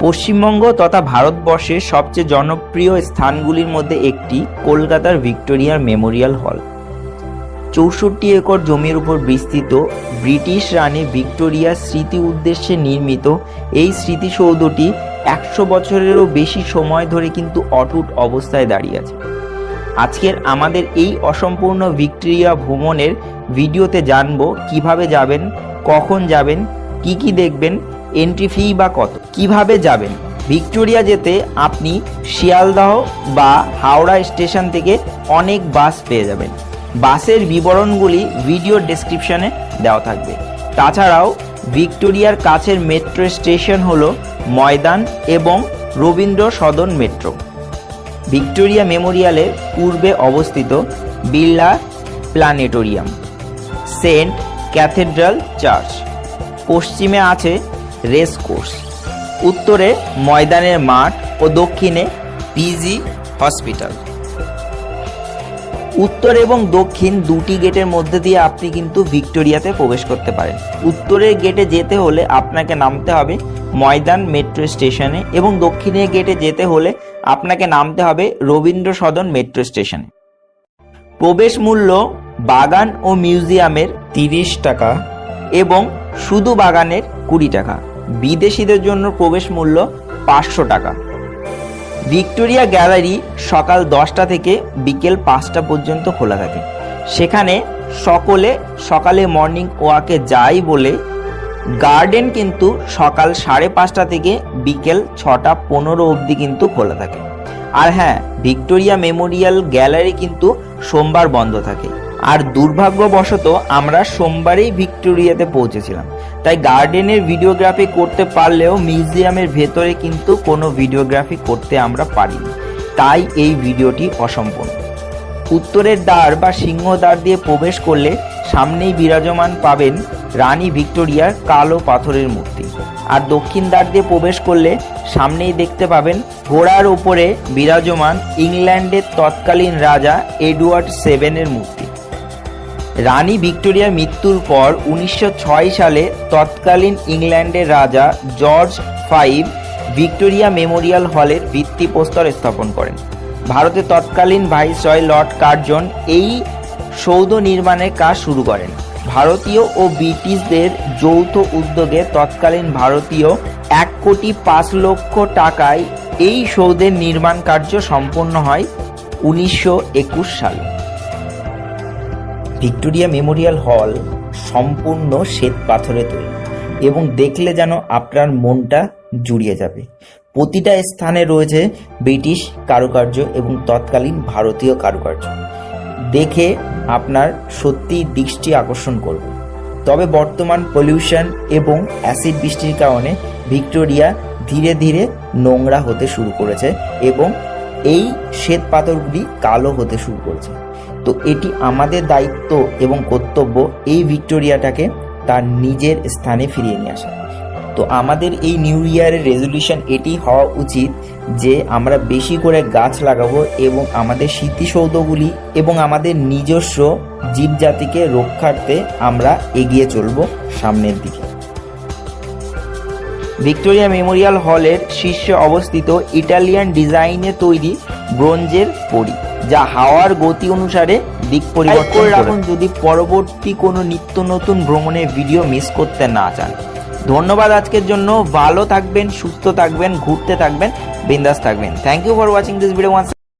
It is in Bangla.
পশ্চিমবঙ্গ তথা ভারতবর্ষের সবচেয়ে জনপ্রিয় স্থানগুলির মধ্যে একটি কলকাতার ভিক্টোরিয়ার মেমোরিয়াল হল। চৌষট্টি একর জমির উপর বিস্তৃত ব্রিটিশ রানী ভিক্টোরিয়ার স্মৃতি উদ্দেশ্যে নির্মিত এই স্মৃতিসৌধটি একশো বছরেরও বেশি সময় ধরে কিন্তু অটুট অবস্থায় দাঁড়িয়ে আছে। আজকের আমাদের এই অসম্পূর্ণ ভিক্টোরিয়া ভ্রমণের ভিডিওতে জানব কীভাবে যাবেন, কখন যাবেন, কি কি দেখবেন এন্ট্রি ফি বা কত? কীভাবে যাবেন? ভিক্টোরিয়া যেতে আপনি শিয়ালদহ বা হাওড়া স্টেশন থেকে অনেক বাস পেয়ে যাবেন। বাসের বিবরণগুলি ভিডিও ডেসক্রিপশনে দেওয়া থাকবে। তাছাড়াও ভিক্টোরিয়ার কাছের মেট্রো স্টেশন হলো ময়দান এবং রবীন্দ্র সদন মেট্রো। ভিক্টোরিয়া মেমোরিয়ালের পূর্বে অবস্থিত Birla planetarium, saint cathedral church. পশ্চিমে আছে রেস কোর্স। উত্তরে ময়দানের মাঠ ও দক্ষিণে পিজি হসপিটাল উত্তর এবং দক্ষিণ দুটি গেটের মধ্যে দিয়ে আপনি কিন্তু ভিক্টোরিয়াতে প্রবেশ করতে পারেন। উত্তরের গেটে যেতে হলে আপনাকে নামতে হবে ময়দান মেট্রো স্টেশনে এবং দক্ষিণের গেটে যেতে হলে আপনাকে নামতে হবে রবীন্দ্র সদন মেট্রো স্টেশনে। প্রবেশ মূল্য বাগান ও মিউজিয়ামের তিরিশ টাকা এবং শুধু বাগানের কুড়ি টাকা। বিদেশিদের জন্য প্রবেশ মূল্য পাঁচশো টাকা। ভিক্টোরিয়া গ্যালারি সকাল দশটা থেকে বিকেল পাঁচটা পর্যন্ত খোলা থাকে। সেখানে সকলে সকালে মর্নিং ওয়াকে যায় বলে গার্ডেন কিন্তু সকাল সাড়ে পাঁচটা থেকে বিকেল ছটা পনেরো অবধি কিন্তু খোলা থাকে। আর হ্যাঁ ভিক্টোরিয়া মেমোরিয়াল গ্যালারি কিন্তু সোমবার বন্ধ থাকে। আর দুর্ভাগ্যবশত আমরা সোমবারেই ভিক্টোরিয়াতে পৌঁছেছিলাম। তাই গার্ডেনের ভিডিওগ্রাফি করতে পারলেও মিউজিয়ামের ভেতরে কিন্তু কোনো ভিডিওগ্রাফি করতে আমরা পারিনি। তাই এই ভিডিওটি অসম্পূর্ণ। উত্তরের দ্বার বা সিংহ দ্বার দিয়ে প্রবেশ করলে সামনেই বিরাজমান পাবেন রানী ভিক্টোরিয়ার কালো পাথরের মূর্তি। আর দক্ষিণ দ্বার দিয়ে প্রবেশ করলে সামনেই দেখতে পাবেন ঘোড়ার ওপরে বিরাজমান ইংল্যান্ডের তৎকালীন রাজা এডওয়ার্ড সেভেনের মূর্তি। রানী ভিক্টোরিয়ার মৃত্যুর পর উনিশশো ছয় সালে তৎকালীন ইংল্যান্ডের রাজা জর্জ ফাইভ ভিক্টোরিয়া মেমোরিয়াল হলের ভিত্তিপ্রস্তর স্থাপন করেন। ভারতের তৎকালীন ভাইসরয় লর্ড কার্জন এই সৌধ নির্মাণের কাজ শুরু করেন। ভারতীয় ও ব্রিটিশদের যৌথ উদ্যোগে তৎকালীন ভারতীয় এক কোটি পাঁচ লক্ষ টাকায় এই সৌধের নির্মাণ কার্য সম্পন্ন হয় উনিশশো একুশ সালে। ভিক্টোরিয়া মেমোরিয়াল হল সম্পূর্ণ শ্বেত পাথরে তৈরি এবং দেখলে যেন আপনার মনটা জুড়িয়ে যাবে। প্রতিটা স্থানে রয়েছে ব্রিটিশ কারুকার্য এবং তৎকালীন ভারতীয় কারুকার্য। দেখে আপনার সত্যি দৃষ্টি আকর্ষণ করবে। তবে বর্তমান পলিউশন এবং অ্যাসিড বৃষ্টির কারণে ভিক্টোরিয়া ধীরে ধীরে নোংরা হতে শুরু করেছে এবং এই শ্বেত পাথরগুলি কালো হতে শুরু করেছে। তো এটি আমাদের দায়িত্ব এবং কর্তব্য এই ভিক্টোরিয়াটাকে তার নিজের স্থানে ফিরিয়ে নিয়ে আসা। তো আমাদের এই নিউ ইয়ারের রেজলিউশন এটি হওয়া উচিত যে আমরা বেশি করে গাছ লাগাবো এবং আমাদের স্মৃতিসৌধগুলি এবং আমাদের নিজস্ব জীবজাতিকে রক্ষার্থে আমরা এগিয়ে চলব সামনের দিকে। ভিক্টোরিয়া মেমোরিয়াল হলের শীর্ষে অবস্থিত ইটালিয়ান ডিজাইনে তৈরি ব্রোঞ্জের পরী। যা হাওয়ার গতি অনুসারে দিক পরিবর্তন রাখুন যদি পরবর্তী কোনো নিত্য নতুন ভ্রমণের ভিডিও মিস করতে না চান। ধন্যবাদ আজকের জন্য। ভালো থাকবেন সুস্থ থাকবেন ঘুরতে থাকবেন। বিন্দাস থাকবেন। Thank you for watching this video once